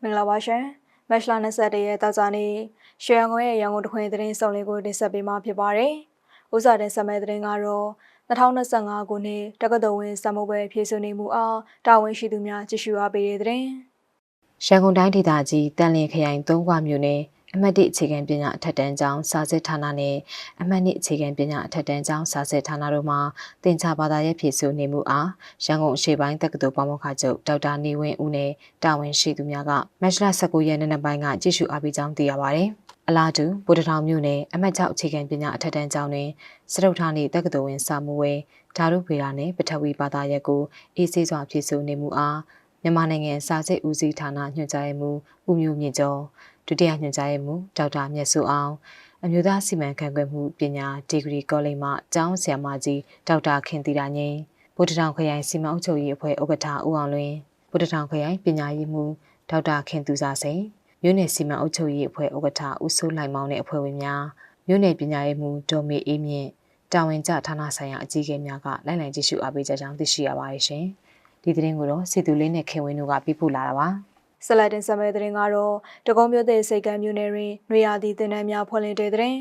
္ဂလာပါရှင်မက်ရှလာ21ရက်တောက်ကြနေ့ရွှေရန်ကုန်ရဲ့ရန်ကုန်တခွင်သတင်းစုံလေးကိုတင်ဆက်ပေးမှာဖြစ်ပါတယ်။ဥစားတဲ့ဆက်မဲ့သတင်းကတော့2025ခုနှစ်တက္ကသိုလ်ဝင်စမှုပွဲဖြည့်စွနေမှုအားတာဝန်ရှိသူများကြည့်ရှုအားပေးတဲ့သတင်းရန်ကုန်တိုင်းဒေသကြီးတန်လင်းခရိုင်သုံးခွမြို့နယ် အမှတ်၁အခြေခံပညာအထက်တန်းကျောင်းစာစစ်ဌာနနဲ့အမှတ်၂အခြေခံပညာအထက်တန်းကျောင်းစာစစ်ဌာနတို့မှတင် जा ဘာသာရေးဖြည့်ဆို့နေမှုအားရန်ကုန်အရှေ့ပိုင်းတက္ကသိုလ်ပေါမောက္ခချုပ်ဒေါက်တာနေဝင်းဦးနဲ့တာဝန်ရှိသူများကမက်ရှလာ19ရက်နေ့နေ့ပိုင်းကကြည့်ရှုအားပေးကြောင်းသိရပါတယ်။အလားတူဗုဒ္ဓထောင်မြို့နယ်အမှတ်6အခြေခံပညာအထက်တန်းကျောင်းတွင်စတုထာနီတက္ကသိုလ်ဝင်စာမှုဝဲဓာတုဗေဒနှင့်ပထဝီဘာသာရပ်ကိုအေးဆေးစွာဖြည့်ဆို့နေမှုအားမြန်မာနိုင်ငံစာစစ်ဦးစီးဌာနညွှန်ကြားရေးမှူးဦးမျိုးမြင့်ကျော် ဒုတိယညွှန်ကြားရေးမှူးဒေါက်တာမြတ်စုအောင်အမျိုးသားစီမံခန့်ခွဲမှုပညာဒီဂရီကောလိပ်မှကျောင်းဆရာမကြီးဒေါက်တာခင်တီတာငင်းဗုဒ္ဓတောင်ခရိုင်စီမံအုပ်ချုပ်ရေးအဖွဲ့ဥက္ကဋ္ဌဦးအောင်လွင်ဗုဒ္ဓတောင်ခရိုင်ပညာရေးမှူးဒေါက်တာခင်သူစာစိန်မြို့နယ်စီမံအုပ်ချုပ်ရေးအဖွဲ့ဥက္ကဋ္ဌဦးစိုးလိုက်မောင်နဲ့အဖွဲ့ဝင်များမြို့နယ်ပညာရေးမှူးဒေါ်မေအေးမြင့်တာဝန်ကျဌာနဆိုင်ရာအကြီးအကဲများကလိုက်လံကြည့်ရှုအားပေးကြကြောင်းသိရှိရပါတယ်ရှင်ဒီသတင်းကိုတော့စီသူလေးနဲ့ခင်ဝင်းတို့ကပြပို့လာတာပါ ဆက်လက်တင်ဆက်မဲ့သတင်းကတော့တကုံးမြို့တဲ့စိတ်ကမ်းမြို့နယ်တွင်နွေရာသီတင်နန်းများဖွင့်လှစ်တဲ့သတင်း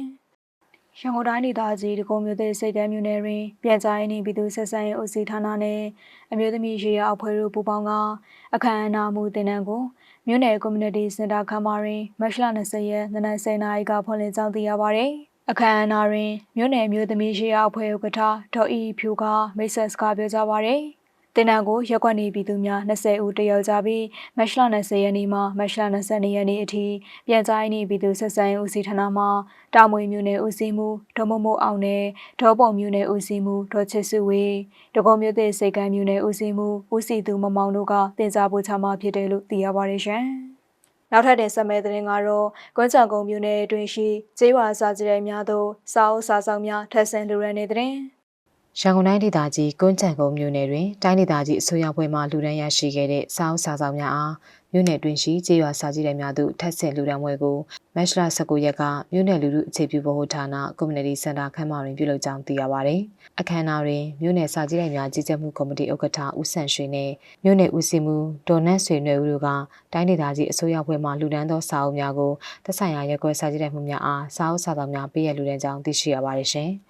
ရန်ကုန်တိုင်းဒေသကြီးတကုံးမြို့တဲ့စိတ်ကမ်းမြို့နယ်တွင်ပြန်ကြားရေးနှင့်ပြည်သူ့ဆက်ဆံရေးဦးစီးဌာနနှင့်အမျိုးသမီးရေးရာအဖွဲ့တို့ပူးပေါင်းကအခမ်းအနားမှုတင်နန်းကိုမြို့နယ် community center ခန်းမတွင်မတ်လ20ရက်နေ့နက်10:00နာရီကဖွင့်လှစ်ကြောင်းသိရပါသည်အခမ်းအနားတွင်မြို့နယ်မျိုးသမီးရေးရာအဖွဲ့ဥက္ကဋ္ဌဒေါ်အီဖြူကမိတ်ဆက်စကားပြောကြားပါရယ် တင်နန်းကိုရက်ကွက်နေပြည်သူများ20ဦးတယောက်ကြပြီးမတ်လ20ရက်နေ့မှမတ်လ22ရက်နေ့အထိပြန်ကြားရေးနှင့်ပြည်သူဆက်ဆံရေးဦးစီးဌာနမှတာမွေမြို့နယ်ဦးစီးမှုဒေါ်မမို့အောင်နဲ့ဒေါ်ပုံမြို့နယ်ဦးစီးမှုဒေါ်ချစ်စုဝေတကုံမြို့တဲ့စိတ်ကမ်းမြို့နယ်ဦးစီးမှုဦးစီးသူမမောင်တို့ကတင်စားပို့ချမှာဖြစ်တယ်လို့သိရပါတယ်ရှင်။နောက်ထပ်တင်ဆက်မဲ့သတင်းကတော့ကွမ်းချံကုန်းမြို့နယ်အတွင်းရှိကျေးဝါစာကြတဲ့များသို့စာအုပ်စာဆောင်များထပ်ဆင်လူရန်နေတဲ့သတင်း ရန်ကုန်တိုင်းဒေသကြီးကွန်းချံကုန်းမြို့နယ်တွင်တိုင်းဒေသကြီးအစိုးရဖွဲ့မှလူဒန်းရရှိခဲ့တဲ့စာအုပ်စာဆောင်များအားမြို့နယ်တွင်ရှိကျေးရွာစာကြည့်တဲ့များသို့ထပ်ဆင့်လူဒန်းပွဲကိုမတ်လ19ရက်ကမြို့နယ်လူထုအခြေပြုဗဟိုဌာန Community Center ခန်းမတွင်ပြုလုပ်ကြောင်းသိရပါသည်။အခမ်းအနားတွင်မြို့နယ်စာကြည့်တဲ့များကြီးကြပ်မှုကော်မတီဥက္ကဋ္ဌဦးဆန့်ရွှေနှင့်မြို့နယ်ဦးစီးမှုဒေါ်နတ်ဆွေနွယ်ဦးတို့ကတိုင်းဒေသကြီးအစိုးရဖွဲ့မှလူဒန်းသောစာအုပ်များကိုသက်ဆိုင်ရာရက်ကွက်စာကြည့်တဲ့မှုများအားစာအုပ်စာဆောင်များပေးရလူဒန်းကြောင်းသိရှိရပါတယ်ရှင်။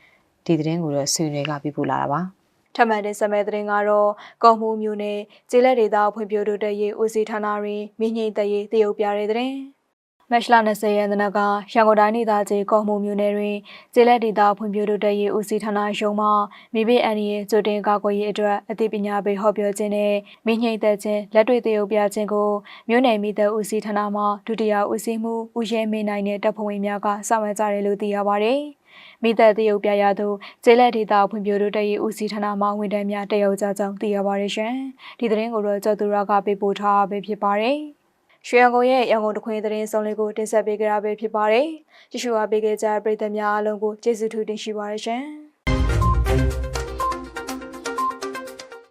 ဒီသတင်းကိုတော့ဆွေနွေကပြပို့လာတာပါထပ်မံတဲ့ဆက်မဲ့သတင်းကတော့ကော်မှုမျိုးနဲ့ကျေးလက်ဒေသဖွံ့ဖြိုးတိုးတက်ရေးဦးစီးဌာနတွင်မြင့်ညိတ်တရေးတရုတ်ပြတဲ့သတင်းမတ်လ20ရက်နေ့ကရန်ကုန်တိုင်းဒေသကြီးကော်မှုမျိုးနယ်တွင်ကျေးလက်ဒေသဖွံ့ဖြိုးတိုးတက်ရေးဦးစီးဌာနရုံးမှမိဘအန်ရီရဲ့ကြိုတင်ကာကွယ်ရေးအတွက်အသိပညာပေးဟောပြောခြင်းနဲ့မြင့်ညိတ်သက်ခြင်းလက်တွေ့တရုတ်ပြခြင်းကိုမြို့နယ်မိသက်ဦးစီးဌာနမှဒုတိယဦးစီးမှုဦးရဲမေနိုင်တဲ့တပ်ဖွဲ့ဝင်များကဆောင်ရွက်ကြတယ်လို့သိရပါတယ်။ မိသက်တရုတ်ပြရသူကျေးလက်ဒေတာဖွံ့ဖြိုးတိုးတက်ရေးဦးစီးဌာနမှဝန်ထမ်းများတရုတ်ကြကြောင်းသိရပါတယ်ရှင်။ဒီသတင်းကိုတော့ကျော်သူရကပေးပို့ထားပဲဖြစ်ပါတယ်။ရွှေရန်ကုန်ရဲ့ရန်ကုန်တခွင်သတင်းစုံလေးကိုတင်ဆက်ပေးကြတာပဲဖြစ်ပါတယ်။ကြည့်ရှုအားပေးကြတဲ့ပရိသတ်များအားလုံးကိုကျေးဇူးထူးတင်ရှိပါတယ်ရှင်။